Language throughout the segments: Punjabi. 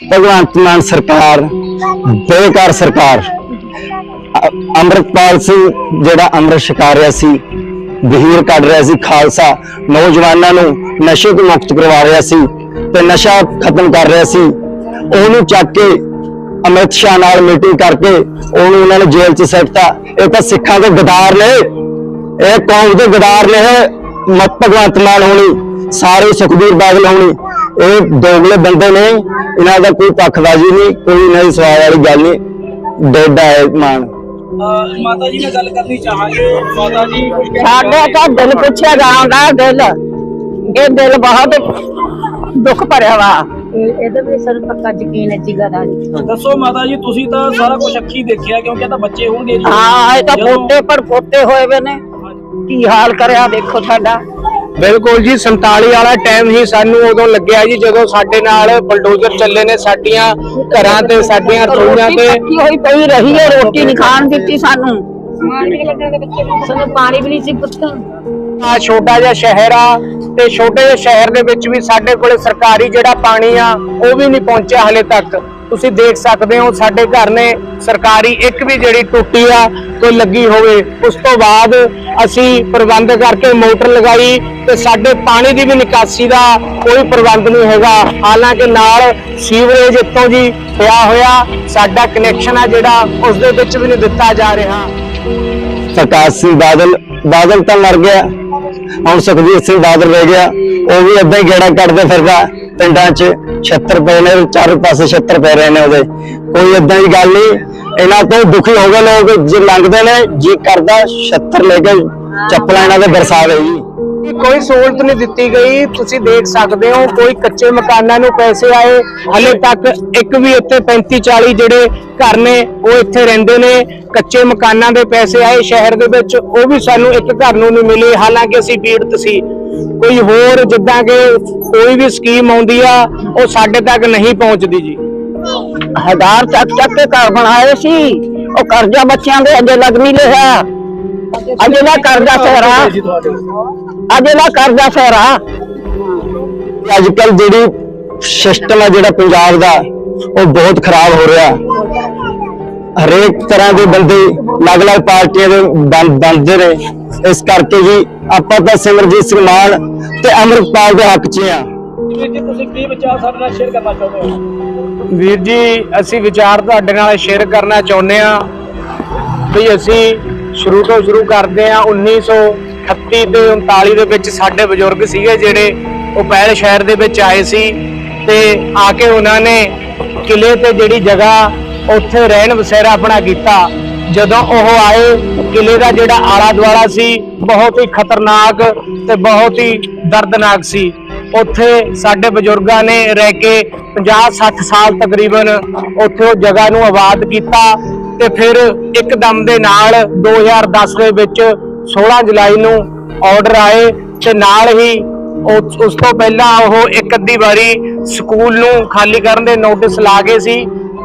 ਭਗਵੰਤ ਮਾਨ ਸਰਕਾਰ ਬੇਕਾਰ ਸਰਕਾਰ। ਅੰਮ੍ਰਿਤਪਾਲ ਸਿੰਘ ਜਿਹੜਾ ਅੰਮ੍ਰਿਤ ਛਕਾ ਰਿਹਾ ਸੀ ਵਹੀਰ ਕੱਢ ਰਿਹਾ ਸੀ ਖਾਲਸਾ, ਨੌਜਵਾਨਾਂ ਨੂੰ ਨਸ਼ੇ ਤੋਂ ਮੁਕਤ ਕਰਵਾ ਰਿਹਾ ਸੀ ਤੇ ਨਸ਼ਾ ਖਤਮ ਕਰ ਰਿਹਾ ਸੀ। ਉਹਨੂੰ ਚੱਕ ਕੇ ਅਮਿਤ ਸ਼ਾਹ ਨਾਲ ਮੀਟਿੰਗ ਕਰਕੇ ਉਹਨੂੰ ਉਹਨਾਂ ਨੇ ਜੇਲ੍ਹ 'ਚ ਸੱਟਤਾ। ਇਹ ਤਾਂ ਸਿੱਖਾਂ ਦੇ ਗਦਾਰ ਨੇ। ਇਹ ਕੌਮ ਦੇ ਗਦਾਰ ਨੇ। ਇਹ ਮਤ ਭਗਵੰਤ ਮਾਨ ਹੋਣੀ, ਸਾਰੇ ਸੁਖਬੀਰ ਬਾਦਲ ਹੋਣੀ। ਇਹ ਦੋਗਲੇ ਬੰਦੇ ਨੇ ਇਹਨਾਂ ਦਾ ਕੋਈ ਪੱਖਬਾਜ਼ੀ ਨਹੀਂ ਕੋਈ ਨਹੀਂ ਸਵਾਲ ਵਾਲੀ ਗੱਲ ਨਹੀਂ। ਡੋਡਾ ਹੈ ਮਾਨ ਮਾਤਾ ਜੀ ਨਾਲ ਗੱਲ ਕਰਨੀ ਚਾਹਾਂਗੇ। ਮਾਤਾ ਜੀ ਸਾਡੇ ਤਾਂ ਦਿਲ ਪੁੱਛਿਆ ਜਾਂਦਾ ਦਿਲ। ਇਹ ਦਿਲ ਬਹੁਤ ਦੁੱਖ ਭਰਿਆ ਵਾ। ਇਹਦੇ ਵਿੱਚ ਸਾਨੂੰ ਪੱਕਾ ਯਕੀਨ ਹੈ ਜੀਗਾ ਦਾ ਦੱਸੋ ਮਾਤਾ ਜੀ ਤੁਸੀਂ ਤਾਂ ਸਾਰਾ ਕੁਝ ਅੱਖੀ ਦੇਖਿਆ ਕਿਉਂਕਿ ਇਹ ਤਾਂ ਬੱਚੇ ਹੋਣਗੇ ਜੀ। ਹਾਂ ਇਹ ਤਾਂ ਪੋਤੇ ਪਰ ਪੋਤੇ ਹੋਏ ਵੇ ਨੇ। ਕੀ ਹਾਲ ਕਰਿਆ ਦੇਖੋ ਸਾਡਾ। ਬਿਲਕੁਲ ਜੀ 47 ਵਾਲਾ ਟਾਈਮ ਹੀ ਸਾਨੂੰ ਉਦੋਂ ਲੱਗਿਆ ਜੀ ਜਦੋਂ ਸਾਡੇ ਨਾਲ ਬਲਡੋਜ਼ਰ ਚੱਲੇ ਨੇ ਸਾਡੀਆਂ ਘਰਾਂ ਤੇ ਸਾਡੀਆਂ ਰਸੋਈਆਂ ਰੋਟੀ ਤੇ। ਹੋਈ ਪਈ ਰਹੀ ਹੈ ਰੋਟੀ ਨਹੀਂ ਖਾਣ ਦਿੱਤੀ ਸਾਨੂੰ। ਸਾਨੂੰ ਪਾਣੀ ਵੀ ਨਹੀਂ ਸੀ ਪੁੱਛਣ। ਆ ਛੋਟਾ ਜਿਹਾ ਸ਼ਹਿਰ ਆ ਤੇ ਛੋਟੇ ਜਿਹੇ ਸ਼ਹਿਰ ਦੇ ਵਿੱਚ ਵੀ ਸਾਡੇ ਕੋਲੇ ਸਰਕਾਰੀ ਜਿਹੜਾ ਪਾਣੀ ਆ ਉਹ ਵੀ ਨਹੀਂ ਪਹੁੰਚਿਆ ਹਲੇ ਤੱਕ। ਤੁਸੀਂ ਦੇਖ ਸਕਦੇ ਹੋ ਸਾਡੇ ਘਰ ਨੇ ਸਰਕਾਰੀ ਇੱਕ ਵੀ ਜਿਹੜੀ ਟੁੱਟੀ ਆ, ਕੋਈ ਲੱਗੀ ਹੋਵੇ, ਉਸ ਤੋਂ ਬਾਅਦ ਅਸੀਂ ਪ੍ਰਬੰਧ ਕਰਕੇ ਮੋਟਰ ਲਗਾਈ ਤੇ ਸਾਡੇ ਪਾਣੀ ਦੀ ਵੀ ਨਿਕਾਸੀ ਦਾ ਕੋਈ ਪ੍ਰਬੰਧ ਨਹੀਂ ਹੈਗਾ। ਹਾਲਾਂਕਿ ਨਾਲ ਸੀਵਰੇਜ ਇੱਥੋਂ ਜੀ ਪਿਆ ਹੋਇਆ, ਸਾਡਾ ਕਨੈਕਸ਼ਨ ਆ ਜਿਹੜਾ ਉਸ ਦੇ ਵਿੱਚ ਵੀ ਨਹੀਂ ਦਿੱਤਾ ਜਾ ਰਿਹਾ। ਪ੍ਰਕਾਸ਼ ਸਿੰਘ ਬਾਦਲ ਬਾਦਲ ਤਾਂ ਮਰ ਗਿਆ। ਹੁਣ ਸੁਖਬੀਰ ਸਿੰਘ ਬਾਦਲ ਰਹਿ ਗਿਆ, ਉਹ ਵੀ ਏਦਾਂ ਹੀ ਗੇੜਾ ਕੱਢਦੇ ਫਿਰਦਾ। ਪਿੰਡਾਂ 'ਚ 76 ਪਏ ਨੇ, ਚਾਰੇ ਪਾਸੇ 76 ਪੈ ਰਹੇ ਨੇ ਉਹਦੇ। ਕੋਈ ਏਦਾਂ ਦੀ ਗੱਲ ਨਹੀਂ, ਇਹਨਾਂ ਤੋਂ ਦੁਖੀ ਹੋ ਗਏ ਲੋਕ, ਜੇ ਲੰਘਦੇ ਨੇ, ਜੀ ਕਰਦਾ 76 ਲੈ ਕੇ ਚੱਪਲਾਂ ਇਹਨਾਂ ਦੇ ਬਰਸਾਵੇ ਜੀ। ਕੋਈ ਸਹੂਲਤ ਨਹੀਂ ਦਿੱਤੀ ਗਈ? ਤੁਸੀਂ ਦੇਖ ਸਕਦੇ ਹੋ, ਕੋਈ ਕੱਚੇ ਮਕਾਨਾਂ ਨੂੰ ਪੈਸੇ ਆਏ, ਹਲੇ ਤੱਕ ਇੱਕ ਵੀ ਇੱਥੇ 35 40 ਜਿਹੜੇ ਘਰ ਨੇ, ਉਹ ਇੱਥੇ ਰਹਿੰਦੇ ਨੇ। ਕੱਚੇ ਮਕਾਨਾਂ ਦੇ ਪੈਸੇ ਆਏ ਸ਼ਹਿਰ ਦੇ ਵਿੱਚ, ਉਹ ਵੀ ਸਾਨੂੰ ਇੱਕ ਘਰ ਨੂੰ ਨਹੀਂ ਮਿਲੇ। ਹਾਲਾਂਕਿ ਅਸੀਂ ਪੀੜਤ ਸੀ। ਕੋਈ ਹੋਰ ਜਿੱਦਾਂ ਕਿ ਕੋਈ ਵੀ ਸਕੀਮ ਆਉਂਦੀ ਆ ਉਹ ਸਾਡੇ ਤੱਕ ਨਹੀਂ ਪਹੁੰਚਦੀ ਜੀ। ਹਜ਼ਾਰ ਚੱਕ ਚੱਕ ਕੇ ਘਰ ਬਣਾਏ ਸੀ। ਉਹ ਕਰਜ਼ਾ ਬੱਚਿਆਂ ਦੇ ਅਜੇ ਲੱਗ ਨਹੀਂ ਰਿਹਾ ਅਜੇ ਨਾ ਕਰਜ਼ਾ ਸਹਿਰਾ। ਅਜੇ ਨਾ ਕਰਜ਼ਾ ਸਹਿਰਾ। ਅੱਜ ਕੱਲ ਜਿਹੜੀ ਸਿਸਟਮ ਹੈ ਜਿਹੜਾ ਪੰਜਾਬ ਦਾ ਉਹ ਬਹੁਤ ਖਰਾਬ ਹੋ ਰਿਹਾ। ਹਰੇਕ ਤਰ੍ਹਾਂ ਦੇ ਬੰਦੇ ਅਲੱਗ-ਅਲੱਗ ਪਾਰਟੀਆਂ ਦੇ ਬਣ- ਬਣਦੇ ਨੇ। ਇਸ ਕਰਕੇ ਜੀ ਆਪਾਂ ਤਾਂ ਸਿਮਰਜੀਤ ਸਿੰਘ ਮਾਨ ਤੇ ਅਮਰਪਾਲ ਦੇ ਹੱਕ 'ਚ ਆ ਵੀਰ ਜੀ ਤੁਸੀਂ ਕੀ ਵਿਚਾਰ ਸਾਡੇ ਨਾਲ ਸ਼ੇਅਰ ਕਰਨਾ ਚਾਹੁੰਦੇ ਹੋ? ਵੀਰ ਜੀ ਅਸੀਂ ਵਿਚਾਰ ਤੁਹਾਡੇ ਨਾਲ ਸ਼ੇਅਰ ਕਰਨਾ ਚਾਹੁੰਦੇ ਆ ਵੀ ਅਸੀਂ ਸ਼ੁਰੂ ਤੋਂ ਸ਼ੁਰੂ ਕਰਦੇ ਆ 1938 ਤੇ 39 ਦੇ ਵਿੱਚ ਸਾਡੇ ਬਜ਼ੁਰਗ ਸੀਗੇ ਜਿਹੜੇ ਉਹ ਪਹਿਲ ਸ਼ਹਿਰ ਦੇ ਵਿੱਚ ਆਏ ਸੀ ਤੇ ਆ ਕੇ ਉਹਨਾਂ ਨੇ ਕਿਲੇ ਤੇ ਜਿਹੜੀ ਜਗ੍ਹਾ ਉੱਥੇ ਰਹਿਣ ਵਸੇਰਾ ਆਪਣਾ ਕੀਤਾ। ਜਦੋਂ ਉਹ ਆਏ, ਕਿਲੇ ਦਾ ਜਿਹੜਾ ਆਲਾ ਦੁਆਲਾ ਸੀ, ਬਹੁਤ ਹੀ ਖਤਰਨਾਕ ਤੇ ਬਹੁਤ ਹੀ ਦਰਦਨਾਕ ਸੀ। ਉੱਥੇ ਸਾਡੇ ਬਜ਼ੁਰਗਾਂ ਨੇ ਰਹਿ ਕੇ 50 60 ਸਾਲ ਤਕਰੀਬਨ ਉੱਥੇ ਉਹ ਜਗ੍ਹਾ ਨੂੰ ਆਬਾਦ ਕੀਤਾ ਤੇ ਫਿਰ ਇੱਕਦਮ ਦੇ ਨਾਲ 2010 ਦੇ ਵਿੱਚ 16 ਜੁਲਾਈ ਨੂੰ ਆਰਡਰ ਆਏ ਤੇ ਨਾਲ ਹੀ ਉਸ ਉਸ ਤੋਂ ਪਹਿਲਾਂ ਉਹ ਇੱਕ ਅੱਧੀ ਵਾਰੀ ਸਕੂਲ ਨੂੰ ਖਾਲੀ ਕਰਨ ਦੇ ਨੋਟਿਸ ਲਾ ਗਏ ਸੀ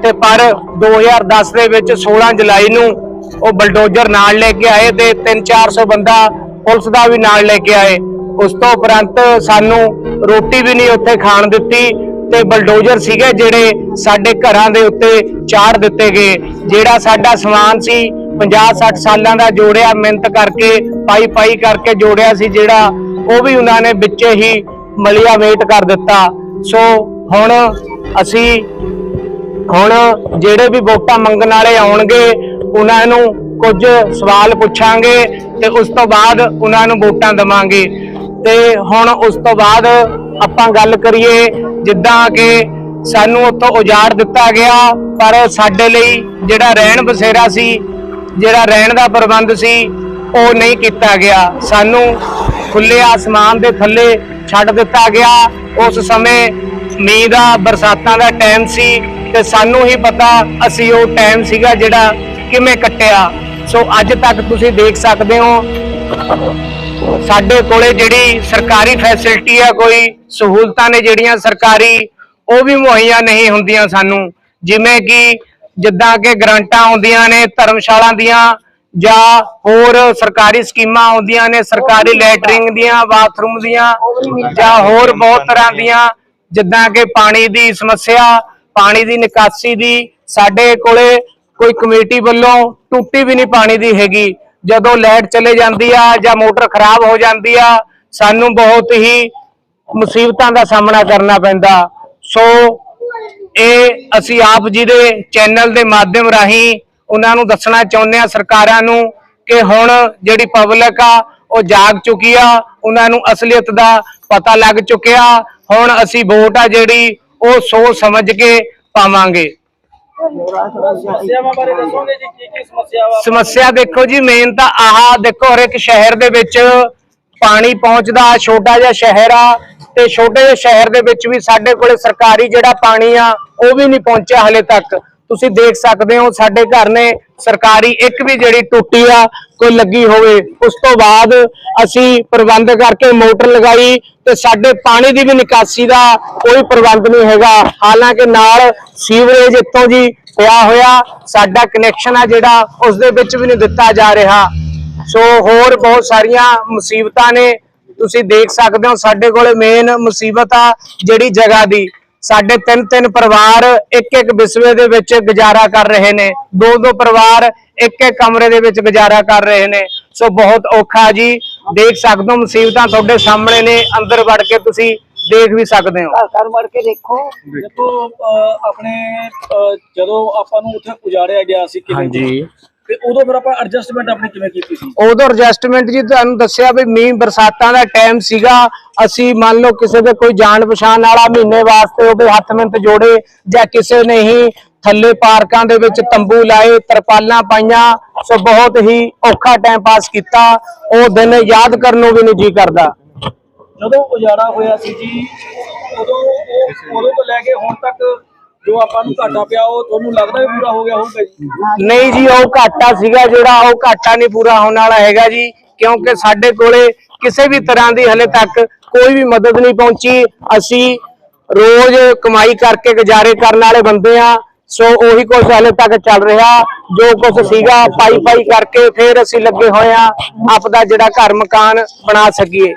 ਤੇ ਪਰ 2010 ਦੇ ਵਿੱਚ 16 ਜੁਲਾਈ ਨੂੰ ਉਹ ਬਲਡੋਜ਼ਰ ਨਾਲ ਲੈ ਕੇ ਆਏ ਤੇ 3-400 ਬੰਦਾ ਪੁਲਿਸ ਦਾ ਵੀ ਨਾਲ ਲੈ ਕੇ ਆਏ। ਉਸ ਤੋਂ ਉਪਰੰਤ ਸਾਨੂੰ ਰੋਟੀ ਵੀ ਨਹੀਂ ਉੱਥੇ ਖਾਣ ਦਿੱਤੀ ਤੇ ਬਲਡੋਜ਼ਰ ਸੀਗੇ ਜਿਹੜੇ ਸਾਡੇ ਘਰਾਂ ਦੇ ਉੱਤੇ ਚਾੜ ਦਿੱਤੇ ਗਏ। ਜਿਹੜਾ ਸਾਡਾ ਸਮਾਨ ਸੀ 50-60 ਸਾਲਾਂ ਦਾ ਜੋੜਿਆ, ਮਿਹਨਤ ਕਰਕੇ ਪਾਈ ਪਾਈ ਕਰਕੇ ਜੋੜਿਆ ਸੀ ਜਿਹੜਾ, ਉਹ ਵੀ ਉਹਨਾਂ ਨੇ ਵਿੱਚੇ ਹੀ ਮਲਿਆ ਵੇਟ ਕਰ ਦਿੱਤਾ। ਸੋ ਹੁਣ ਅਸੀਂ ਹੁਣ ਜਿਹੜੇ ਵੀ ਵੋਟਾਂ ਮੰਗਣ ਵਾਲੇ ਆਉਣਗੇ, ਉਹਨਾਂ ਨੂੰ ਕੁਝ ਸਵਾਲ ਪੁੱਛਾਂਗੇ ਤੇ ਉਸ ਤੋਂ ਬਾਅਦ ਉਹਨਾਂ ਨੂੰ ਵੋਟਾਂ ਦਵਾਂਗੇ। ਤੇ ਹੁਣ ਉਸ ਤੋਂ ਬਾਅਦ ਆਪਾਂ ਗੱਲ ਕਰੀਏ, ਜਿੱਦਾਂ ਕਿ ਸਾਨੂੰ ਉੱਥੋਂ ਉਜਾੜ ਦਿੱਤਾ ਗਿਆ, ਪਰ ਸਾਡੇ ਲਈ ਜਿਹੜਾ ਰਹਿਣ ਬਸੇਰਾ ਸੀ, ਜਿਹੜਾ ਰਹਿਣ ਦਾ ਪ੍ਰਬੰਧ ਸੀ, ਉਹ ਨਹੀਂ ਕੀਤਾ ਗਿਆ। ਸਾਨੂੰ ਖੁੱਲੇ ਆਸਮਾਨ ਦੇ ਥੱਲੇ ਛੱਡ ਦਿੱਤਾ ਗਿਆ। ਉਸ ਸਮੇਂ ਮੀਂਹ ਦਾ, ਬਰਸਾਤਾਂ ਦਾ ਟਾਈਮ ਸੀ। ਤੇ ਸਾਨੂੰ ਹੀ ਪਤਾ ਅਸੀਂ ਉਹ ਟਾਈਮ ਸੀਗਾ ਜਿਹੜਾ ਕਿਵੇਂ ਕੱਟਿਆ। ਸੋ ਅੱਜ ਤੱਕ ਤੁਸੀਂ ਦੇਖ ਸਕਦੇ ਹੋ, ਸਾਡੇ ਕੋਲੇ ਜਿਹੜੀ ਸਰਕਾਰੀ ਫੈਸਿਲਿਟੀ ਆ, ਕੋਈ ਸਹੂਲਤਾਂ ਨੇ ਜਿਹੜੀਆਂ ਸਰਕਾਰੀ, ਉਹ ਵੀ ਮੁਹੱਈਆ ਨਹੀਂ ਹੁੰਦੀਆਂ ਸਾਨੂੰ। ਜਿਵੇਂ ਕਿ ਜਿੱਦਾਂ ਕਿ ਗ੍ਰਾਂਟਾਂ ਆਉਂਦੀਆਂ ਨੇ, ਧਰਮਸ਼ਾਲਾ ਦੀਆਂ, ਜਾਂ ਹੋਰ ਸਰਕਾਰੀ ਸਕੀਮਾਂ ਆਉਂਦੀਆਂ ਨੇ, ਸਰਕਾਰੀ ਲੈਟਰਿੰਗ ਦੀਆਂ ਬਾਥਰੂਮ ਦੀਆਂ, ਜਾਂ ਹੋਰ ਬਹੁਤ ਤਰ੍ਹਾਂ ਦੀਆਂ, ਜਿੱਦਾਂ ਕਿ ਪਾਣੀ ਦੀ ਸਮੱਸਿਆ ਪਾਣੀ ਦੀ ਨਿਕਾਸੀ ਦੀ ਸਾਡੇ ਕੋਲੇ ਕੋਈ ਕਮੇਟੀ ਵੱਲੋਂ ਟੁੱਟੀ ਵੀ ਨਹੀਂ ਪਾਣੀ ਦੀ ਹੈਗੀ। ਜਦੋਂ ਲਾਈਟ ਚਲੇ ਜਾਂਦੀ ਆ ਜਾਂ ਮੋਟਰ ਖਰਾਬ ਹੋ ਜਾਂਦੀ ਆ, ਸਾਨੂੰ ਬਹੁਤ ਹੀ ਮੁਸੀਬਤਾਂ ਦਾ ਸਾਹਮਣਾ ਕਰਨਾ ਪੈਂਦਾ। ਸੋ ਇਹ ਅਸੀਂ ਆਪ ਜੀ ਦੇ ਚੈਨਲ ਦੇ ਮਾਧਿਅਮ ਰਾਹੀਂ ਉਹਨਾਂ ਨੂੰ ਦੱਸਣਾ ਚਾਹੁੰਦੇ ਆ ਸਰਕਾਰਾਂ ਨੂੰ ਕਿ ਹੁਣ ਜਿਹੜੀ ਪਬਲਿਕ ਆ, ਉਹ ਜਾਗ ਚੁੱਕੀ ਆ, ਉਹਨਾਂ ਨੂੰ ਅਸਲੀਅਤ ਦਾ ਪਤਾ ਲੱਗ ਚੁੱਕਿਆ। ਹੁਣ ਅਸੀਂ ਵੋਟ ਆ ਜਿਹੜੀ ਉਹ ਸੋਚ ਸਮਝ ਕੇ ਪਾਵਾਂਗੇ। ਸਮੱਸਿਆਵਾਂ ਬਾਰੇ ਦੱਸੋਗੇ ਜੀ ਕੀ ਕੀ ਸਮੱਸਿਆਵਾਂ? ਸਮੱਸਿਆ ਦੇਖੋ ਜੀ ਮੇਨ ਤਾਂ ਆਹ ਦੇਖੋ ਹਰ ਇੱਕ ਸ਼ਹਿਰ ਦੇ ਵਿੱਚ ਪਾਣੀ ਪਹੁੰਚਦਾ ਛੋਟਾ ਜਿਹਾ ਸ਼ਹਿਰ ਆ ਤੇ ਛੋਟੇ ਜਿਹੇ ਸ਼ਹਿਰ ਦੇ ਵਿੱਚ ਵੀ ਸਾਡੇ ਕੋਲੇ ਸਰਕਾਰੀ ਜਿਹੜਾ ਪਾਣੀ ਆ ਉਹ ਵੀ ਨਹੀਂ ਪਹੁੰਚਿਆ ਹਲੇ ਤੱਕ। ਤੁਸੀਂ ਦੇਖ ਸਕਦੇ ਹੋ ਸਾਡੇ ਘਰ ਨੇ ਸਰਕਾਰੀ ਇੱਕ ਵੀ ਜਿਹੜੀ ਟੁੱਟੀ ਆ, ਕੋਈ ਲੱਗੀ ਹੋਵੇ, ਉਸ ਤੋਂ ਬਾਅਦ ਅਸੀਂ ਪ੍ਰਬੰਧ ਕਰਕੇ ਮੋਟਰ ਲਗਾਈ ਤੇ ਸਾਡੇ ਪਾਣੀ ਦੀ ਵੀ ਨਿਕਾਸੀ ਦਾ ਕੋਈ ਪ੍ਰਬੰਧ ਨਹੀਂ ਹੈਗਾ। ਹਾਲਾਂਕਿ ਨਾਲ ਸੀਵਰੇਜ ਇੱਥੋਂ ਜੀ ਪਿਆ ਹੋਇਆ, ਸਾਡਾ ਕਨੈਕਸ਼ਨ ਆ ਜਿਹੜਾ ਉਸ ਦੇ ਵਿੱਚ ਵੀ ਨਹੀਂ ਦਿੱਤਾ ਜਾ ਰਿਹਾ। ਸੋ ਹੋਰ ਬਹੁਤ ਸਾਰੀਆਂ ਮੁਸੀਬਤਾਂ ਨੇ। ਤੁਸੀਂ ਦੇਖ ਸਕਦੇ ਹੋ ਸਾਡੇ ਕੋਲੇ ਮੇਨ ਮੁਸੀਬਤ ਆ ਜਿਹੜੀ ਜਗ੍ਹਾ ਦੀ। ਸਾਡੇ ਤਿੰਨ ਤਿੰਨ ਪਰਿਵਾਰ ਇੱਕ ਇੱਕ ਬਿਸਵੇ ਦੇ ਵਿੱਚ ਗੁਜ਼ਾਰਾ ਕਰ ਰਹੇ ਨੇ। ਦੋ ਦੋ ਪਰਿਵਾਰ ਇੱਕ ਇੱਕ ਕਮਰੇ ਦੇ ਵਿੱਚ ਗੁਜ਼ਾਰਾ ਕਰ ਰਹੇ ਨੇ। ਸੋ ਬਹੁਤ ਔਖਾ ਜੀ। ਦੇਖ ਸਕਦੇ ਹੋ ਮੁਸੀਬਤਾਂ ਤੁਹਾਡੇ ਸਾਹਮਣੇ ਨੇ। ਅੰਦਰ ਵੜ ਕੇ ਤੁਸੀਂ ਦੇਖ ਵੀ ਸਕਦੇ ਹੋ। ਘਰ ਵੜ ਕੇ ਦੇਖੋ। ਦੇਖੋ ਅਹ, ਆਪਣੇ ਜਦੋਂ ਆਪਾਂ ਨੂੰ ਉੱਥੇ ਉਜਾੜਿਆ ਗਿਆ ਸੀ ਕਿਲੇ ਨੂੰ, ਤੇ ਉਦੋਂ ਫਿਰ ਆਪਾਂ ਐਡਜਸਟਮੈਂਟ ਆਪਣੀ ਕਿਵੇਂ ਕੀਤੀ ਸੀ? ਉਦੋਂ ਐਡਜਸਟਮੈਂਟ ਜੀ ਤੁਹਾਨੂੰ ਦੱਸਿਆ ਵੀ ਮੀਂਹ ਬਰਸਾਤਾਂ ਦਾ ਟਾਈਮ ਸੀਗਾ। ਅਸੀਂ ਮੰਨ ਲਓ ਕਿਸੇ ਦੇ ਕੋਈ ਜਾਣ ਪਛਾਣ ਵਾਲਾ ਮਹੀਨੇ ਵਾਸਤੇ ਉਹਦੇ ਹੱਥ ਮਿੰਟ ਜੋੜੇ ਜਾਂ ਕਿਸੇ ਨੇ ਹੀ ਥੱਲੇ ਪਾਰਕਾਂ ਦੇ ਵਿੱਚ ਤੰਬੂ ਲਾਏ ਤਰਪਾਲਾਂ ਪਾਈਆਂ ਸੋ ਬਹੁਤ ਹੀ ਔਖਾ ਟਾਈਮ ਪਾਸ ਕੀਤਾ। ਉਹ ਦਿਨ ਯਾਦ ਕਰਨ ਨੂੰ ਵੀ ਨਹੀਂ ਜੀ ਕਰਦਾ। ਜਦੋਂ ਉਜਾੜਾ ਹੋਇਆ ਸੀ ਜੀ ਉਦੋਂ ਉਹ ਉਦੋਂ ਤੋਂ ਲੈ ਕੇ ਹੁਣ ਤੱਕ ਜੋ ਆਪਾਂ ਨੂੰ ਘਾਟਾ ਪਿਆ, ਉਹ ਤੁਹਾਨੂੰ ਲੱਗਦਾ ਵੀ ਪੂਰਾ ਹੋ ਗਿਆ ਹੋਊਗਾ ਜੀ? ਨਹੀਂ ਜੀ, ਉਹ ਘਾਟਾ ਸੀਗਾ ਜਿਹੜਾ, ਉਹ ਘਾਟਾ ਨਹੀਂ ਪੂਰਾ ਹੋਣ ਵਾਲਾ ਹੈਗਾ ਜੀ, ਕਿਉਂਕਿ ਸਾਡੇ ਕੋਲੇ ਕਿਸੇ ਵੀ ਤਰ੍ਹਾਂ ਦੀ ਹਲੇ ਤੱਕ ਕੋਈ ਵੀ ਮਦਦ ਨਹੀਂ ਪਹੁੰਚੀ। ਅਸੀਂ ਰੋਜ਼ ਕਮਾਈ ਕਰਕੇ ਗੁਜ਼ਾਰੇ ਕਰਨ ਵਾਲੇ ਬੰਦੇ ਆ ਸੋ ਉਹੀ ਕੁਝ ਹਲੇ ਤੱਕ ਚੱਲ ਰਿਹਾ। ਜੋ ਕੁਝ ਸੀਗਾ ਪਾਈ ਪਾਈ ਕਰਕੇ ਫਿਰ ਅਸੀਂ ਲੱਗੇ ਹੋਏ ਆ ਆਪਦਾ ਜਿਹੜਾ ਘਰ ਮਕਾਨ ਬਣਾ ਸਕੀਏ।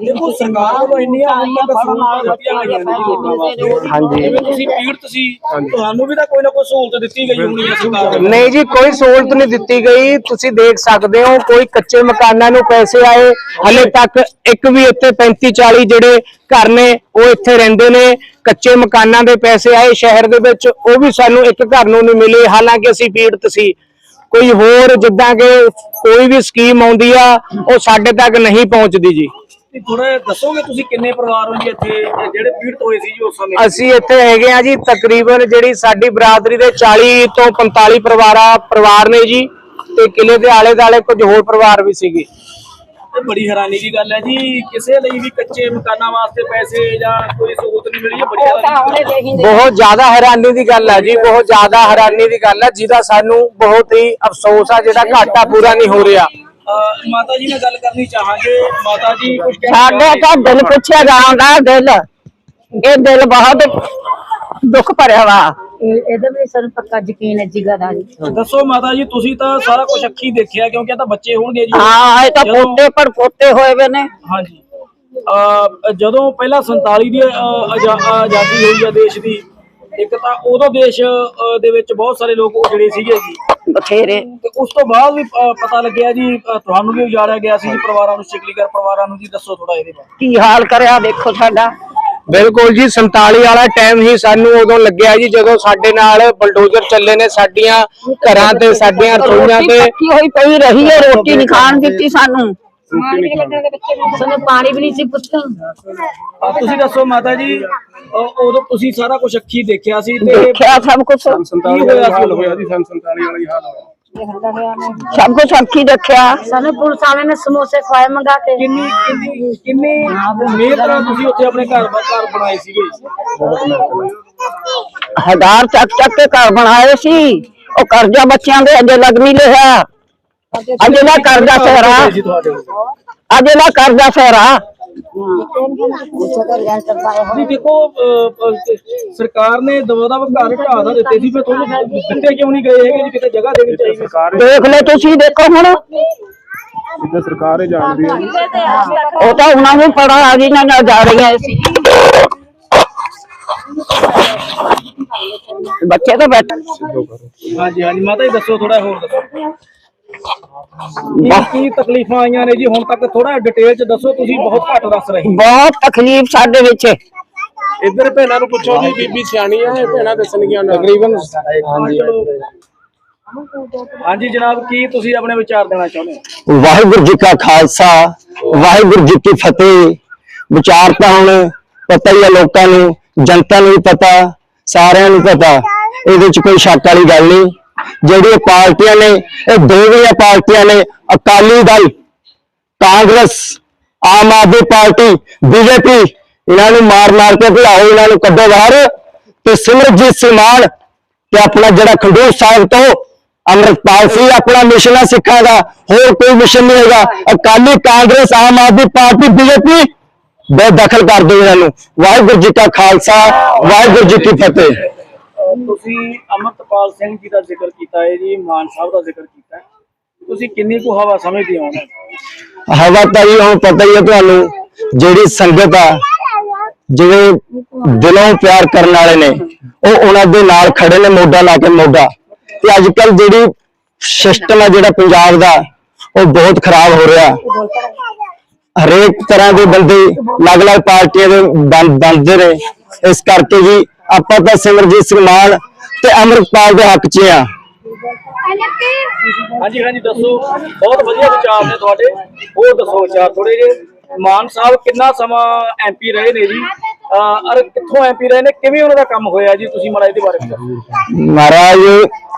ਦੇਖੋ ਸਰਕਾਰ ਵੱਲੋਂ ਇੰਨੀਆਂ ਹੁਣ ਤੱਕ ਸਹੂਲਤਾਂ ਦਿੱਤੀਆਂ ਗਈਆਂ ਨੇ ਜੀ ਲੋਕਾਂ ਵਾਸਤੇ ਹਾਂਜੀ। ਜਿਵੇਂ ਤੁਸੀਂ ਪੀੜਤ ਸੀ ਤੁਹਾਨੂੰ ਵੀ ਤਾਂ ਕੋਈ ਨਾ ਕੋਈ ਸਹੂਲਤ ਦਿੱਤੀ ਗਈ ਹੋਣੀ ਹੈ ਸਰਕਾਰ ਵੱਲੋਂ। ਨਹੀਂ ਜੀ ਕੋਈ ਸਹੂਲਤ ਨਹੀਂ ਦਿੱਤੀ ਗਈ। ਤੁਸੀਂ ਦੇਖ ਸਕਦੇ ਹੋ ਕੋਈ ਕੱਚੇ ਮਕਾਨਾਂ ਨੂੰ ਪੈਸੇ ਆਏ। ਹਲੇ ਤੱਕ ਇੱਕ ਵੀ ਇੱਥੇ 35 40 ਜਿਹੜੇ ਘਰ ਨੇ ਉਹ ਇੱਥੇ ਰਹਿੰਦੇ ਨੇ। ਕੱਚੇ ਮਕਾਨਾਂ ਦੇ ਪੈਸੇ ਆਏ ਸ਼ਹਿਰ ਦੇ ਵਿੱਚ ਉਹ ਵੀ ਸਾਨੂੰ ਇੱਕ ਘਰ ਨੂੰ ਨਹੀਂ ਮਿਲੇ। ਹਾਲਾਂਕਿ ਅਸੀਂ ਪੀੜਤ ਸੀ। ਕੋਈ ਹੋਰ ਜਿੱਦਾਂ ਕਿ ਕੋਈ ਵੀ ਸਕੀਮ ਆਉਂਦੀ ਆ ਉਹ ਸਾਡੇ ਤੱਕ ਨਹੀਂ ਪਹੁੰਚਦੀ ਜੀ। ਥੋੜਾ ਦੱਸੋਗੇ ਤੁਸੀਂ ਕਿੰਨੇ ਪਰਿਵਾਰ ਹੋ ਜੀ ਇੱਥੇ? ਜਿਹੜੇ ਪੀੜਤ ਹੋਏ ਸੀ ਜੀ ਉਸ ਸਮੇਂ? ਅਸੀਂ ਇੱਥੇ ਹੈਗੇ ਆ ਜੀ ਤਕਰੀਬਨ ਜਿਹੜੀ ਸਾਡੀ ਬਰਾਦਰੀ ਦੇ 40 ਤੋਂ 45 ਪਰਿਵਾਰਾਂ ਪਰਿਵਾਰ ਨੇ ਜੀ ਤੇ ਕਿਲੇ ਦੇ ਆਲੇ ਦਾਲੇ ਕੁਝ ਹੋਰ ਪਰਿਵਾਰ ਵੀ ਸੀਗੇ। ਇਹ ਬੜੀ ਹੈਰਾਨੀ ਦੀ ਗੱਲ ਹੈ ਜੀ ਕਿਸੇ ਲਈ ਵੀ ਕੱਚੇ ਮਕਾਨਾਂ ਵਾਸਤੇ ਪੈਸੇ ਜਾਂ ਕੋਈ ਸਹੂਲਤ ਨਹੀਂ ਮਿਲੀ ਹੈ ਬੜੀ ਹੈਰਾਨੀ ਬਹੁਤ ਜ਼ਿਆਦਾ ਹੈਰਾਨੀ ਦੀ ਗੱਲ ਹੈ ਜੀ ਬਹੁਤ ਜ਼ਿਆਦਾ ਹੈਰਾਨੀ ਦੀ ਗੱਲ ਹੈ ਜਿਹਦਾ ਸਾਨੂੰ ਬਹੁਤ ਹੀ ਅਫਸੋਸ ਆ ਜਿਹੜਾ ਘਾਟਾ ਪੂਰਾ ਨਹੀਂ ਹੋ ਰਿਹਾ। ਮਾਤਾ ਜੀ ਨਾਲ ਗੱਲ ਕਰਨੀ ਚਾਹਾਂਗੇ। ਮਾਤਾ ਜੀ ਕੁਝ ਕਹਿਣਾ ਸਾਡੇ ਤਾਂ ਦਿਲ ਪੁੱਛਿਆ ਜਾਂਦਾ ਦਿਲ। ਇਹ ਦਿਲ ਬਹੁਤ ਦੁੱਖ ਭਰਿਆ ਵਾ। ਇਹਦੇ ਵੀ ਸਾਨੂੰ ਪੱਕਾ ਯਕੀਨ ਹੈ ਜਿਗਾ ਦਾ ਜੀ। ਦੱਸੋ ਮਾਤਾ ਜੀ ਤੁਸੀਂ ਤਾਂ ਸਾਰਾ ਕੁਝ ਅੱਖੀ ਦੇਖਿਆ ਕਿਉਂਕਿ ਇਹ ਤਾਂ ਬੱਚੇ ਹੋਣਗੇ ਜੀ। ਹਾਂ ਇਹ ਤਾਂ ਜਦੋਂ- ਪੋਤੇ ਪਰ ਪੋਤੇ ਹੋਏ ਵੇ ਨੇ। ਹਾਂਜੀ। ਅਹ ਜਦੋਂ ਪਹਿਲਾਂ 47 ਦੀ ਅਹ, ਆਜ਼ਾ- ਆਜ਼ਾਦੀ ਹੋਈ ਆ ਦੇਸ਼ ਦੀ ਇੱਕ ਤਾਂ ਉਦੋਂ ਦੇਸ਼ ਅਹ, ਦੇ ਵਿੱਚ ਬਹੁਤ ਸਾਰੇ ਲੋਕ ਉਜੜੇ ਸੀਗੇ ਜੀ। ਬਥੇਰੇ। ਤੇ ਉਸ ਤੋਂ ਬਾਅਦ ਵੀ ਪਤਾ ਲੱਗਿਆ ਜੀ ਤੁਹਾਨੂੰ ਵੀ ਉਜਾੜਿਆ ਗਿਆ ਸੀ ਜੀ ਪਰਿਵਾਰਾਂ ਨੂੰ ਸ਼ਿਕਲੀਗਰ ਪਰਿਵਾਰਾਂ ਨੂੰ ਜੀ ਦੱਸੋ ਥੋੜਾ ਇਹਦੇ ਬਾਰੇ। ਕੀ ਹਾਲ ਕਰਿਆ ਦੇਖੋ ਸਾਡਾ। ਬਿਲਕੁਲ ਜੀ 47 ਵਾਲਾ ਟਾਈਮ ਹੀ ਸਾਨੂੰ ਉਦੋਂ ਲੱਗਿਆ ਜੀ ਜਦੋਂ ਸਾਡੇ ਨਾਲ ਬਲਡੋਜ਼ਰ ਚੱਲੇ ਨੇ ਸਾਡੀਆਂ ਘਰਾਂ ਤੇ ਸਾਡੀਆਂ ਰਸੋਈਆਂ ਰੋਟੀ ਤੇ ਪੱਕੀ ਹੋਈ ਪਈ ਰਹੀ ਹੈ ਰੋਟੀ ਨਹੀਂ ਖਾਣ ਦਿੱਤੀ ਸਾਨੂੰ। ਸਾਨੂੰ ਪਾਣੀ ਵੀ ਨਹੀਂ ਸੀ ਪੁੱਤ ਅਹ, ਤੁਸੀਂ ਦੱਸੋ ਮਾਤਾ ਜੀ ਉਦੋਂ ਤੁਸੀਂ ਸਾਰਾ ਕੁਝ ਅੱਖੀ ਦੇਖਿਆ ਸੀ ਤੇ ਦੇਖਿਆ ਸਭ ਕੁਝ ਕੀ ਹੋਇਆ ਸੀ ਉਦੋਂ? ਸਭ ਕੁਝ ਅੱਖੀ ਦੇਖਿਆ। ਸਾਨੂੰ ਪੁਲਿਸ ਵਾਲੇ ਨੇ ਸਮੋਸੇ ਖਵਾਏ ਮੰਗਾ ਕੇ। ਕਿੰਨੀ ਕਿੰਨੀ ਕਿੰਨੀ ਮਿਹਨਤ ਨਾਲ ਤੁਸੀਂ ਉੱਥੇ ਆਪਣੇ ਘਰ ਘਰ ਬਣਾਏ ਸੀਗੇ? ਹਜ਼ਾਰ ਚੱਕ ਚੱਕ ਕੇ ਘਰ ਬਣਾਏ ਸੀ। ਉਹ ਕਰਜ਼ਾ ਬੱਚਿਆਂ ਦੇ ਅਜੇ ਲੱਗ ਨਹੀਂ ਰਿਹਾ। ਅਜੇ ਨਾ ਕਰਜ਼ਾ ਸਹਿਰਾ ਸੀ ਤੁਹਾਡੇ ਕੋਲ ਅਜੇ ਨਾ ਕਰਜ਼ਾ ਸਹਿਰਾ ਜੀ ਦੇਖੋ ਅਹ, ਅਹ, ਸਰਕਾਰ ਨੇ ਦਵਾ ਦਵ ਘਰ ਢਾਹ ਦਾ ਦਿੱਤੇ ਸੀ ਫਿਰ ਤੁਹਾਨੂੰ ਦਿੱਤੇ ਕਿਉਂ ਨਹੀਂ ਗਏ ਹੈਗੇ ਜੀ ਕਿਤੇ ਜਗ੍ਹਾ ਦੇਣੀ ਚਾਹੀਦੀ ਸਰਕਾਰ ਦੇਖ ਲੈ ਤੁਸੀਂ ਦੇਖੋ ਹੁਣ ਸਰਕਾਰ ਹੀ ਜਾਣਦੀ ਹੈ ਉਹ ਤਾਂ ਉਹਨਾਂ ਨੂੰ ਪੜਾ ਆ ਗਈਆਂ ਨਾ ਜਾ ਰਹੀਆਂ ਸੀ ਬੱਚੇ ਤਾਂ ਬੈਠੇ ਹਾਂਜੀ ਹਾਂਜੀ ਮਾਤਾ ਜੀ ਦੱਸੋ ਥੋੜਾ ਹੋਰ ਦੱਸੋ ਕੀ ਕੀ ਤਕਲੀਫਾਂ ਆਈਆਂ ਨੇ ਜੀ? ਹੁਣ ਤੱਕ ਥੋੜਾ ਡਿਟੇਲ ਚ ਦੱਸੋ ਤੁਸੀਂ ਬਹੁਤ ਘੱਟ ਦੱਸ ਰਹੇ ਬਹੁਤ ਤਕਲੀਫ ਸਾਡੇ ਵਿੱਚ। ਇੱਧਰ ਭੈਣਾਂ ਨੂੰ ਪੁੱਛੋ ਜੀ ਬੀਬੀ ਸਿਆਣੀ ਆ ਇਹ ਭੈਣਾਂ ਦੱਸਣਗੀਆਂ ਤਕਰੀਬਨ ਹਾਂਜੀ ਜਨਾਬ ਕੀ ਤੁਸੀਂ ਆਪਣੇ ਵਿਚਾਰ ਦੇਣਾ ਚਾਹੁੰਦੇ ਹੋ? ਵਾਹਿਗੁਰੂ ਜੀ ਕਾ ਖਾਲਸਾ ਵਾਹਿਗੁਰੂ ਜੀ ਕੀ ਫਤਿਹ। ਵਿਚਾਰ ਤਾਂ ਹੁਣ ਪਤਾ ਹੀ ਹੈ ਲੋਕਾਂ ਨੂੰ ਜਨਤਾ ਨੂੰ ਵੀ ਪਤਾ ਸਾਰਿਆਂ ਨੂੰ ਪਤਾ। ਇਹਦੇ ਚ ਕੋਈ ਸ਼ੱਕ ਵਾਲੀ ਗੱਲ ਨਹੀਂ। ਜਿਹੜੀਆਂ ਪਾਰਟੀਆਂ ਨੇ, ਇਹ ਦੋਵੇਂ ਪਾਰਟੀਆਂ ਨੇ, ਅਕਾਲੀ ਦਲ, ਕਾਂਗਰਸ, ਆਮ ਆਦਮੀ ਪਾਰਟੀ, ਬੀਜੇਪੀ, ਇਹਨਾਂ ਨੂੰ ਮਾਰ ਮਾਰ ਕੇ ਭੁਲਾਓ ਇਹਨਾਂ ਨੂੰ ਕੱਢੋ ਬਾਹਰ ਤੇ ਸਿਮਰਜੀਤ ਸਿੰਘ ਮਾਨ ਤੇ ਆਪਣਾ ਜਿਹੜਾ ਖੰਡੂਰ ਸਾਹਿਬ ਤੋਂ ਅੰਮ੍ਰਿਤਪਾਲ ਸਿੰਘ ਆਪਣਾ ਮਿਸ਼ਨ ਹੈ ਸਿੱਖਾਂ ਦਾ, ਹੋਰ ਕੋਈ ਮਿਸ਼ਨ ਨਹੀਂ ਹੈਗਾ। ਅਕਾਲੀ ਕਾਂਗਰਸ, ਆਮ ਆਦਮੀ ਪਾਰਟੀ, ਬੀਜੇਪੀ ਬੇਦਖਲ ਕਰ ਦਿਓ ਇਹਨਾਂ ਨੂੰ। ਵਾਹਿਗੁਰੂ ਜੀ ਕਾ ਖਾਲਸਾ, ਵਾਹਿਗੁਰੂ ਜੀ ਕੀ ਫਤਿਹ। ਤੁਸੀਂ ਅਮਰਤਪਾਲ ਸਿੰਘ ਜੀ ਦਾ ਜ਼ਿਕਰ ਕੀਤਾ ਹੈ ਜੀ, ਮਾਨ ਸਾਹਿਬ ਦਾ ਜ਼ਿਕਰ ਕੀਤਾ ਹੈ। ਤੁਸੀਂ ਕਿੰਨੀ ਕੁ ਹਵਾ ਸਮਝਦੇ ਹੋ? ਹਵਾ ਤਾਂ ਜੀ ਹੁਣ ਪਤਾ ਹੀ ਹੈ ਤੁਹਾਨੂੰ, ਜਿਹੜੀ ਸੰਗਤ ਆ ਜਿਹੜੇ ਦਿਲੋਂ ਪਿਆਰ ਕਰਨ ਵਾਲੇ ਨੇ, ਉਹ ਉਹਨਾਂ ਦੇ ਨਾਲ ਖੜੇ ਨੇ ਮੋਢਾ ਲਾ ਕੇ ਮੋਢਾ। ਤੇ ਅੱਜ ਕੱਲ ਜਿਹੜੀ ਸਿਸਟਮ ਆ, ਜਿਹੜਾ ਪੰਜਾਬ ਦਾ, ਉਹ ਬਹੁਤ ਖਰਾਬ ਹੋ ਰਿਹਾ। ਹਰੇਕ ਤਰ੍ਹਾਂ ਦੇ ਬੰਦੇ ਅਲੱਗ-ਅਲੱਗ ਪਾਰਟੀਆਂ ਦੇ ਬਣ- ਨੇ। ਇਸ ਕਰਕੇ ਜੀ ਆਪਾਂ ਤਾਂ ਸਿਮਰਜੀਤ ਸਿੰਘ ਮਾਨ ਤੇ ਅੰਮ੍ਰਿਤਪਾਲ ਦੇ ਹੱਕ 'ਚ ਆ ਹਾਂਜੀ ਹਾਂਜੀ ਦੱਸੋ। ਬਹੁਤ ਵਧੀਆ ਵਿਚਾਰ ਨੇ ਤੁਹਾਡੇ। ਉਹ ਦੱਸੋ ਵਿਚਾਰ ਥੋੜੇ ਜਿਹੇ। ਮਾਨ ਸਾਹਿਬ ਕਿੰਨਾ ਸਮਾਂ ਐਮਪੀ ਰਹੇ ਨੇ ਜੀ? ਅਰ ਕਿੱਥੋਂ ਐਮਪੀ ਰਹੇ ਨੇ? ਕਿਵੇਂ ਉਹਨਾਂ ਦਾ ਕੰਮ ਹੋਇਆ ਜੀ? ਤੁਸੀਂ ਮਾੜਾ ਇਹਦੇ ਬਾਰੇ ਦੱਸੋ। ਮਹਾਰਾਜ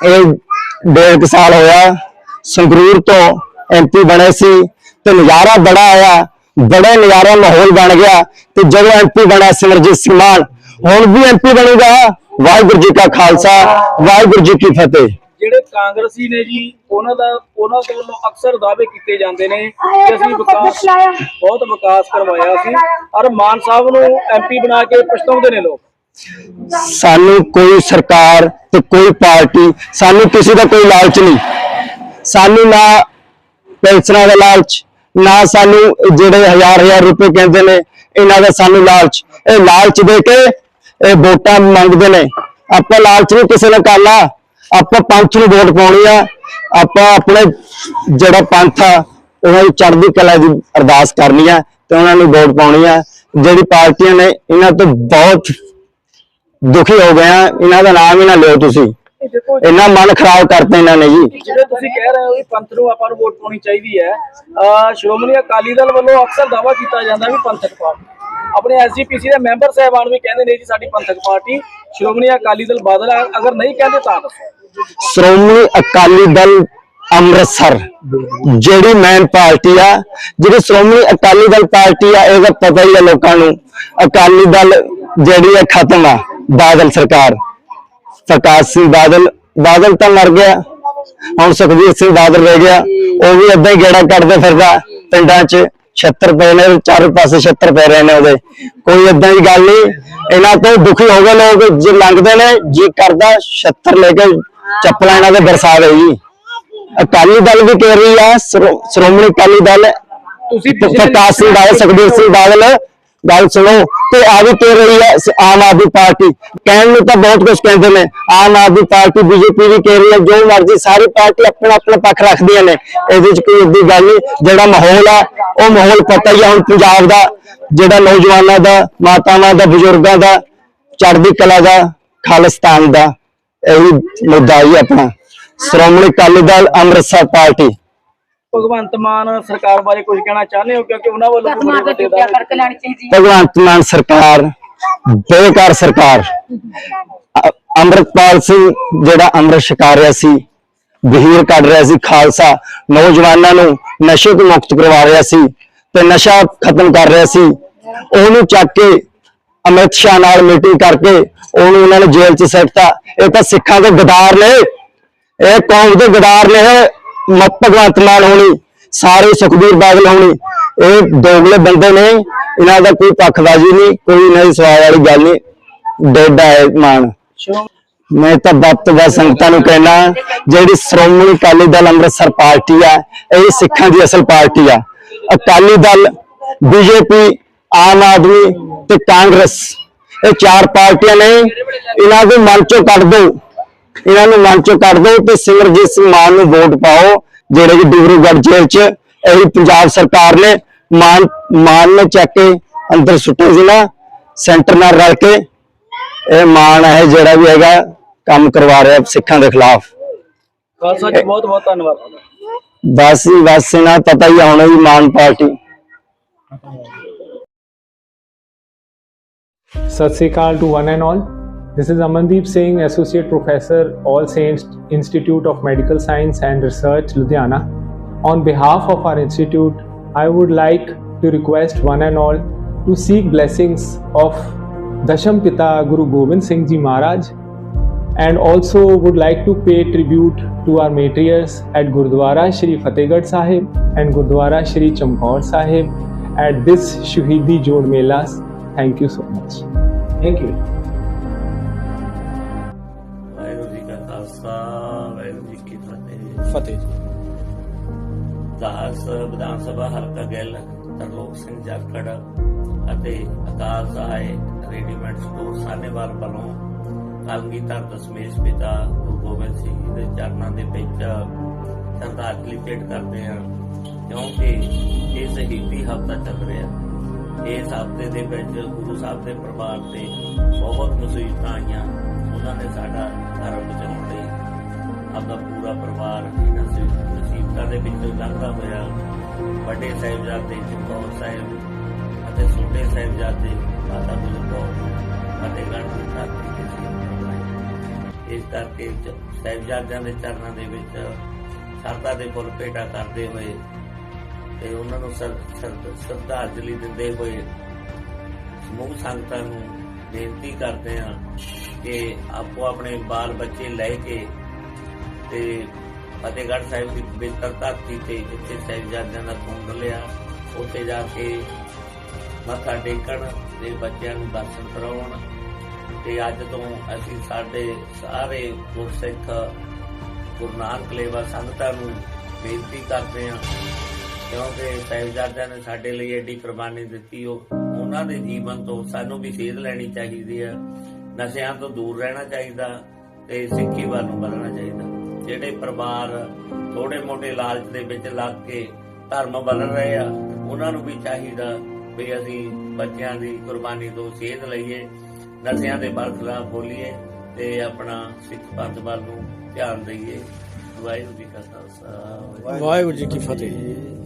ਇਹ ਡੇਢ ਸਾਲ ਹੋਇਆ। ਸੰਗਰੂਰ ਤੋਂ ਐਮਪੀ ਬਣੇ ਸੀ ਤੇ ਨਜ਼ਾਰਾ ਬੜਾ ਆਇਆ। ਬੜਾ ਨਜ਼ਾਰਾ ਮਾਹੌਲ ਬਣ ਗਿਆ ਤੇ ਜਦੋਂ ਐਮਪੀ ਬਣਾ ਸਿਮਰਜੀਤ ਸਿੰਘ ਮਾਨ ਹੁਣ ਵੀ ਐਮਪੀ ਬਣੇਗਾ। ਵਾਹਿਗੁਰੂ ਜੀ ਕਾ ਖਾਲਸਾ ਵਾਹਿਗੁਰੂ ਜੀ ਕੀ ਫਤਿਹ। ਜਿਹੜੇ ਕਾਂਗਰਸੀ ਨੇ ਜੀ ਉਹਨਾਂ ਦਾ ਉਹਨਾਂ ਦੇ ਵੱਲੋਂ ਅਕਸਰ ਦਾਅਵੇ ਕੀਤੇ ਜਾਂਦੇ ਨੇ ਕਿ ਅਸੀਂ ਵਿਕਾਸ ਬਹੁਤ ਵਿਕਾਸ ਕਰਵਾਇਆ ਸੀ। ਔਰ ਮਾਨ ਸਾਹਿਬ ਨੂੰ ਐਮਪੀ ਬਣਾ ਕੇ ਪਛਤਾਉਂਦੇ ਨੇ ਲੋਕ। ਸਾਨੂੰ ਕੋਈ ਸਰਕਾਰ ਤੇ ਕੋਈ ਪਾਰਟੀ ਸਾਨੂੰ ਕਿਸੇ ਦਾ ਕੋਈ ਲਾਲਚ ਨਹੀਂ। ਸਾਨੂੰ ਨਾ ਪੈਨਸ਼ਨਾਂ ਦਾ ਲਾਲਚ ਨਾ ਸਾਨੂੰ ਜਿਹੜੇ ਹਜ਼ਾਰ ਹਜ਼ਾਰ ਰੁਪਏ ਕਹਿੰਦੇ ਨੇ ਇਹਨਾਂ ਦਾ ਸਾਨੂੰ ਲਾਲਚ। ਇਹ ਲਾਲਚ ਦੇ ਕੇ ਇਹ ਵੋਟਾਂ ਮੰਗਦੇ ਨੇ। ਆਪਾਂ ਲਾਲਚ ਨਹੀਂ ਕਿਸੇ ਨੂੰ ਕਰਨਾ। ਆਪਾਂ ਪੰਥ ਨੂੰ ਵੋਟ ਪਾਉਣੀ ਆ। ਆਪਾਂ ਆਪਣੇ ਜਿਹੜਾ ਪੰਥ ਆ, ਉਹਨਾਂ ਦੀ ਚੜ੍ਹਦੀ ਕਲਾ ਦੀ ਅਰਦਾਸ ਕਰਨੀ ਆ ਤੇ ਉਹਨਾਂ ਨੂੰ ਵੋਟ ਪਾਉਣੀ ਆ। ਜਿਹੜੀ ਪਾਰਟੀਆਂ ਨੇ, ਇਹਨਾਂ ਤੋਂ ਬਹੁਤ ਦੁਖੀ ਹੋ ਗਏ ਆ। ਇਹਨਾਂ ਦਾ ਨਾਮ ਹੀ ਨਾ ਲਿਓ ਤੁਸੀਂ। ਇਹ ਇੰਨਾ ਮਨ ਖਰਾਬ ਕਰਤਾ ਇਹਨਾਂ ਨੇ ਜੀ। ਜਿਹੜੇ ਤੁਸੀਂ ਕਹਿ ਰਹੇ ਹੋ ਵੀ ਪੰਥ ਨੂੰ ਆਪਾਂ ਨੂੰ ਵੋਟ ਪਾਉਣੀ ਚਾਹੀਦੀ ਹੈ। ਸ਼੍ਰੋਮਣੀ ਅਕਾਲੀ ਦਲ ਵੱਲੋਂ ਅਕਸਰ ਦਾਵਾ ਕੀਤਾ ਜਾਂਦਾ ਵੀ ਪੰਥਕ ਪਾਰਟੀ। ਆਪਣੇ ਐਸਜੀਪੀਸੀ ਦੇ ਮੈਂਬਰ ਸਾਹਿਬਾਨ ਵੀ ਕਹਿੰਦੇ ਨੇ ਜੀ, ਸਾਡੀ ਪੰਥਕ ਪਾਰਟੀ, ਸ਼੍ਰੋਮਣੀ ਅਕਾਲੀ ਦਲ ਬਾਦਲ ਹੈ। ਅਗਰ ਨਹੀਂ ਕਹਿੰਦੇ ਤਾਂ ਦੱਸੋ ਸ਼੍ਰੋਮਣੀ ਅਕਾਲੀ ਦਲ ਅੰਮ੍ਰਿਤਸਰ, ਜਿਹੜੀ ਮੈਨ ਪਾਰਟੀ ਆ, ਜਿਹੜੀ ਸ਼੍ਰੋਮਣੀ ਅਕਾਲੀ ਦਲ ਪਾਰਟੀ ਆ ਇਹਦਾ ਪਤਾ ਹੀ ਆ ਲੋਕਾਂ ਨੂੰ, ਅਕਾਲੀ ਦਲ ਜਿਹੜੀ ਆ, ਖਤਮ ਆ, ਬਾਦਲ ਸਰਕਾਰ ਪ੍ਰਕਾਸ਼ ਸਿੰਘ ਬਾਦਲ ਬਾਦਲ ਤਾਂ ਮਰ ਗਿਆ, ਹੁਣ ਸੁਖਬੀਰ ਸਿੰਘ ਬਾਦਲ ਰਹਿ ਗਿਆ, ਉਹ ਵੀ ਏਦਾਂ ਹੀ ਗੇੜਾ ਕੱਢਦੇ ਫਿਰਦਾ ਪਿੰਡਾਂ 'ਚ 76 ਪਏ ਨੇ ਚਾਰੇ ਪਾਸੇ 76 ਪੈ ਰਹੇ ਨੇ ਉਹਦੇ। ਕੋਈ ਏਦਾਂ ਦੀ ਗੱਲ ਨਹੀਂ ਇਹਨਾਂ ਤੋਂ ਦੁਖੀ ਹੋ ਗਏ ਲੋਕ ਜੇ ਲੰਘਦੇ ਨੇ ਜੀ ਕਰਦਾ 76 ਲੈ ਕੇ ਚੱਪਲਾਂ ਇਹਨਾਂ ਦੇ ਬਰਸਾ ਗਈ ਜੀ। ਅਕਾਲੀ ਦਲ ਵੀ ਕਹਿ ਰਹੀ ਆ ਸ਼੍ਰੋ- ਸ਼੍ਰੋਮਣੀ ਅਕਾਲੀ ਦਲ ਤੁਸੀਂ ਪ੍ਰਕਾਸ਼ ਸਿੰਘ ਬਾਦਲ ਸੁਖਬੀਰ ਸਿੰਘ ਬਾਦਲ ਗੱਲ ਸੁਣੋ। ਤੇ ਆ ਕਹਿ ਰਹੀ ਹੈ ਆਮ ਆਦਮੀ ਪਾਰਟੀ। ਕਹਿਣ ਨੂੰ ਤਾਂ ਬਹੁਤ ਕੁਝ ਕਹਿੰਦੇ ਨੇ। ਆਮ ਆਦਮੀ ਪਾਰਟੀ, ਬੀਜੇਪੀ ਵੀ ਕਹਿ ਰਹੀ ਹੈ, ਜੋ ਮਰਜ਼ੀ ਸਾਰੀ ਪਾਰਟੀ ਆਪਣਾ ਆਪਣਾ ਪੱਖ ਰੱਖਦੀਆਂ ਨੇ। ਇਹਦੇ ਚ ਕੋਈ ਏਡੀ ਗੱਲ ਨਹੀਂ। ਜਿਹੜਾ ਮਾਹੌਲ ਆ, ਉਹ ਮਾਹੌਲ ਪਤਾ ਹੀ ਆ ਹੁਣ ਪੰਜਾਬ ਦਾ। ਜਿਹੜਾ ਨੌਜਵਾਨਾਂ ਦਾ, ਮਾਤਾਵਾਂ ਦਾ, ਬਜ਼ੁਰਗਾਂ ਦਾ, ਚੜ੍ਹਦੀ ਕਲਾ ਦਾ, ਖਾਲਿਸਤਾਨ ਦਾ। ਇਹੀ ਮੁੱਦਾ ਹੀ ਆਪਣਾ। ਸ਼੍ਰੋਮਣੀ ਅਕਾਲੀ ਦਲ ਅੰਮ੍ਰਿਤਸਰ ਪਾਰਟੀ। ਭਗਵੰਤ ਮਾਨ ਸਰਕਾਰ ਬਾਰੇ ਕੁਝ ਕਹਿਣਾ ਚਾਹੁੰਦੇ ਹੋ? ਕਿਉਂਕਿ ਉਹਨਾਂ ਵੱਲੋਂ ਬੜੇ ਵੱਡੇ ਦਾਅਵੇ ਕਰਕੇ ਲੈਣੀ ਚਾਹੀਦੀ ਹੈ ਭਗਵੰਤ ਮਾਨ ਸਰਕਾਰ ਬੇਕਾਰ ਸਰਕਾਰ। ਅ- ਅੰਮ੍ਰਿਤਪਾਲ ਸਿੰਘ ਜਿਹੜਾ ਅੰਮ੍ਰਿਤ ਛਕਾ ਰਿਹਾ ਸੀ ਵਹੀਰ ਕੱਢ ਰਿਹਾ ਸੀ ਖਾਲਸਾ ਨੌਜਵਾਨਾਂ ਨੂੰ ਨਸ਼ੇ ਤੋਂ ਮੁਕਤ ਕਰਵਾ ਰਿਹਾ ਸੀ ਤੇ ਨਸ਼ਾ ਖਤਮ ਕਰ ਰਿਹਾ ਸੀ। ਉਹਨੂੰ ਚੱਕ ਕੇ ਅਮਿਤ ਸ਼ਾਹ ਨਾਲ ਮੀਟਿੰਗ ਕਰਕੇ ਉਹਨੂੰ ਉਹਨਾਂ ਨੇ ਜੇਲ੍ਹ 'ਚ ਸੱਟਤਾ। ਇਹ ਤਾਂ ਸਿੱਖਾਂ ਦੇ ਗਦਾਰ ਨੇ। ਇਹ ਕੌਮ ਦੇ ਗਦਾਰ ਨੇ। ਇਹ ਭਗਵੰਤ ਮਾਨ ਹੋਣੀ, ਸਾਰੇ ਸੁਖਬੀਰ ਬਾਦਲ ਹੋਣੀ, ਇਹ ਦੋਗਲੇ ਬੰਦੇ ਨੇ, ਇਹਨਾਂ ਦਾ ਕੋਈ ਪੱਖਬਾਜ਼ੀ ਨਹੀਂ, ਕੋਈ ਨਹੀਂ ਦੀ ਸਵਾਲ ਵਾਲੀ ਗੱਲ ਨਹੀਂ, ਡੇਡਾ ਹੈ ਮਾਨ। ਮੈਂ ਤਾਂ ਵੱਧ ਸੰਗਤਾਂ ਨੂੰ ਕਹਿਣਾ, ਜਿਹੜੀ ਸ਼੍ਰੋਮਣੀ ਅਕਾਲੀ ਦਲ ਅੰਮ੍ਰਿਤਸਰ ਪਾਰਟੀ ਆ, ਇਹ ਸਿੱਖਾਂ ਦੀ ਅਸਲ ਪਾਰਟੀ ਆ। ਅਕਾਲੀ ਦਲ, ਬੀਜੇਪੀ, ਆਮ ਆਦਮੀ ਤੇ ਕਾਂਗਰਸ, ਇਹ ਚਾਰ ਪਾਰਟੀਆਂ ਨੇ, ਇਹਨਾਂ ਦੇ ਮਨ ਚੋਂ ਕੱਢ ਦਿਓ ਇਹਨਾਂ ਨੂੰ ਮਨ ਚੋਂ ਕੱਢ ਦਿਓ ਤੇ ਸਿਮਰਜੀਤ ਸਿੰਘ ਮਾਨ ਨੂੰ ਵੋਟ ਪਾਓ ਜਿਹੜੇ ਕਿ ਡਿਬਰੂਗੜ੍ਹ ਜੇਲ੍ਹ 'ਚ ਇਹੀ ਪੰਜਾਬ ਸਰਕਾਰ ਨੇ ਮਾਨ ਮਾਨ ਨੇ ਚੱਕ ਕੇ ਅੰਦਰ ਸੁੱਟੇ ਸੀ ਨਾ ਸੈਂਟਰ ਨਾਲ ਰਲ ਕੇ ਇਹ ਮਾਨ ਹੈ ਜਿਹੜਾ ਵੀ ਹੈਗਾ ਕੰਮ ਕਰਵਾ ਰਿਹਾ ਸਿੱਖਾਂ ਦੇ ਖਿਲਾਫ। ਖਾਲਸਾ ਜੀ ਬਹੁਤ ਬਹੁਤ ਧੰਨਵਾਦ। ਬਸ ਹੀ ਬਸ ਇਹਨਾਂ ਪਤਾ ਹੀ ਆ ਹੁਣ ਵੀ Mann party. Sat Sri Akal to one and all. This is Amandeep Singh, Associate Professor, All Saints Institute of Medical Science and Research, Ludhiana. On behalf of our institute, I would like to request one and all to seek blessings of Dasham Pita Guru Gobind Singh Ji Maharaj and also would like to pay tribute to our matriarchs at Gurdwara Shri Fatehgarh Sahib and Gurdwara Shri Chamkaur Sahib at this Shuhidi Jod Melas. Thank you so much. Thank you. Vidhan Sabha ਹਲਕਾ ਗਿੱਲ, ਤਰਲੋਕ ਸਿੰਘ ਜਾਖੜ ਅਤੇ ਅਕਾਲ ਸਹਾਇ ਰੈਡੀਮੇਡ ਸਟੋਰ ਸਾਨੇਵਾਲ ਵੱਲੋਂ ਕਲਗੀਧਰ ਦਸਮੇਸ਼ ਪਿਤਾ ਗੁਰੂ ਗੋਬਿੰਦ ਸਿੰਘ ਜੀ ਦੇ ਚਰਨਾਂ ਦੇ ਵਿੱਚ ਸ਼ਰਧਾਂਜਲੀ ਭੇਟ ਕਰਦੇ ਹਾਂ, ਕਿਉਂਕਿ ਇਹ ਸ਼ਹੀਦੀ ਹਫ਼ਤਾ ਚੱਲ ਰਿਹਾ। ਇਸ ਹਫ਼ਤੇ ਦੇ ਵਿੱਚ ਗੁਰੂ ਸਾਹਿਬ ਦੇ ਪਰਿਵਾਰ ਤੇ ਬਹੁਤ ਮੁਸੀਬਤਾਂ ਆਈਆਂ। ਉਹਨਾਂ ਨੇ ਸਾਡਾ ਧਰਮ ਬਚਾਉਣ ਲਈ ਆਪਦਾ ਪੂਰਾ ਪਰਿਵਾਰ ਇਹਨਾਂ ਮੁਸੀਬਤਾਂ ਦੇ ਵਿੱਚੋਂ ਲੰਘਦਾ ਹੋਇਆ। ਵੱਡੇ ਸਾਹਿਬਜ਼ਾਦੇ ਚਮਕੌਰ ਸਾਹਿਬ ਅਤੇ ਛੋਟੇ ਸਾਹਿਬਜ਼ਾਦੇ ਮਾਤਾ ਗੁਜਰ ਕੌਰ ਫਤਿਹਗੜ੍ਹ ਦੀ ਧਰਤੀ ਤੇ ਸ਼ਹੀਦ ਇਸ ਕਰਕੇ ਸਾਹਿਬਜ਼ਾਦਿਆਂ ਦੇ ਚਰਨਾਂ ਦੇ ਵਿੱਚ ਸਰਦਾ ਦੇ ਫੁੱਲ ਭੇਟਾ ਕਰਦੇ ਹੋਏ ਤੇ ਉਹਨਾਂ ਨੂੰ ਸਰ- ਸ਼ਰਧਾਂਜਲੀ ਦਿੰਦੇ ਹੋਏ ਸਮੂਹ ਸੰਗਤਾਂ ਨੂੰ ਬੇਨਤੀ ਕਰਦੇ ਹਾਂ ਕਿ ਆਪੋ ਆਪਣੇ ਬਾਲ ਬੱਚੇ ਲੈ ਕੇ ਤੇ ਫਤਿਹਗੜ੍ਹ ਸਾਹਿਬ ਦੀ ਪਵਿੱਤਰ ਧਰਤੀ ਤੇ ਜਿੱਥੇ ਸਾਹਿਬਜ਼ਾਦਿਆਂ ਦਾ ਖੂਨ ਲਿਆ ਉੱਥੇ ਜਾ ਕੇ ਮੱਥਾ ਟੇਕਣ ਤੇ ਬੱਚਿਆਂ ਨੂੰ ਦਰਸ਼ਨ ਕਰਾਉਣ। ਤੇ ਅੱਜ ਤੋਂ ਅਸੀਂ ਸਾਡੇ ਸਾਰੇ ਗੁਰਸਿੱਖ ਗੁਰੂ ਨਾਨਕ ਲੇਵਾ ਸੰਗਤਾਂ ਨੂੰ ਬੇਨਤੀ ਕਰਦੇ ਹਾਂ, ਕਿਉਂਕਿ ਸਾਹਿਬਜ਼ਾਦਿਆਂ ਨੇ ਸਾਡੇ ਲਈ ਐਡੀ ਕੁਰਬਾਨੀ ਦਿੱਤੀ, ਉਹ ਉਹਨਾਂ ਦੇ ਜੀਵਨ ਤੋਂ ਸਾਨੂੰ ਵੀ ਸੇਧ ਲੈਣੀ ਚਾਹੀਦੀ ਹੈ। ਨਸ਼ਿਆਂ ਤੋਂ ਦੂਰ ਰਹਿਣਾ ਚਾਹੀਦਾ ਤੇ ਸਿੱਖੀ ਵੱਲ ਨੂੰ ਵਧਣਾ ਚਾਹੀਦਾ। ਜਿਹੜੇ ਪਰਿਵਾਰ ਥੋੜੇ ਮੋਟੇ ਲਾਲਚ ਦੇ ਵਿੱਚ ਲੱਗ ਕੇ ਧਰਮ ਬਦਲ ਰਹੇ ਆ, ਉਹਨਾਂ ਨੂੰ ਵੀ ਚਾਹੀਦਾ ਵੀ ਅਸੀਂ ਬੱਚਿਆਂ ਦੀ ਕੁਰਬਾਨੀ ਤੋਂ ਸੇਧ ਲਈਏ, ਨਸ਼ਿਆਂ ਦੇ ਬਰਖਲਾਫ ਬੋਲੀਏ ਤੇ ਆਪਣਾ ਸਿੱਖ ਪੰਥ ਵੱਲ ਨੂੰ ਧਿਆਨ ਦਈਏ। ਵਾਹਿਗੁਰੂ ਜੀ ਕਾ ਖਾਲਸਾ, ਵਾਹਿਗੁਰੂ ਵਾਹਿਗੁਰੂ ਜੀ ਕੀ ਫਤਿਹ।